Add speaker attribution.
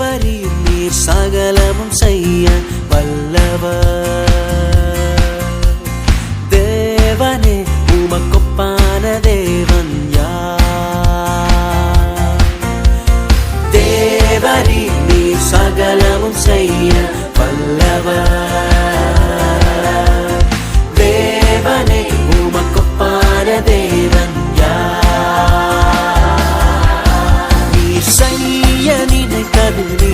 Speaker 1: தேவரீர் நீர் சகலமும் செய்ய வல்லவர். தேவனே உமக்கொப்பான தேவன் யார்? தேவரீ நீர் சகலமும் செய்ய யார்